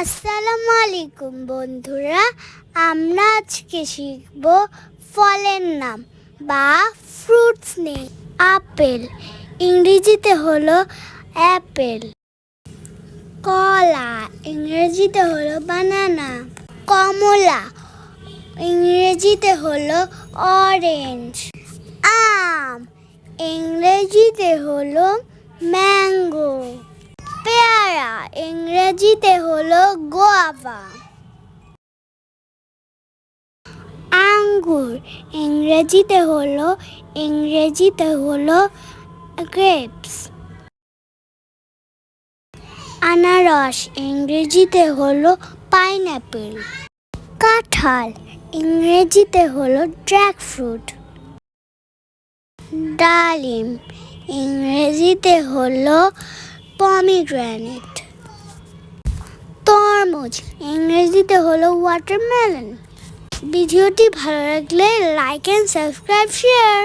আসসালামু আলাইকুম বন্ধুরা, আমরা আজকে শিখব ফলের নাম বা ফ্রুটস নেই, আপেল। ইংরেজিতে হলো অ্যাপেল। কলা, ইংরেজিতে হলো বানানা। কমলা, ইংরেজিতে হলো অরেঞ্জ। আম, ইংরেজিতে হলো ম্যাঙ্গো। পেয়ারা ইংরেজিতে হলো গোয়াভা আঙ্গুর, ইংরেজিতে হলো ইংরেজিতে হলো গ্রেপস আনারস, ইংরেজিতে হলো পাইনঅ্যাপেল কাঁঠাল, ইংরেজিতে হলো ড্রাগ ফ্রুট ডালিম, ইংরেজিতে হলো পমিগ্রানেট তরমুজ ইংরেজিতে হলো ওয়াটারমেলন ভিডিওটি ভালো লাগলে লাইক অ্যান্ড সাবস্ক্রাইব শেয়ার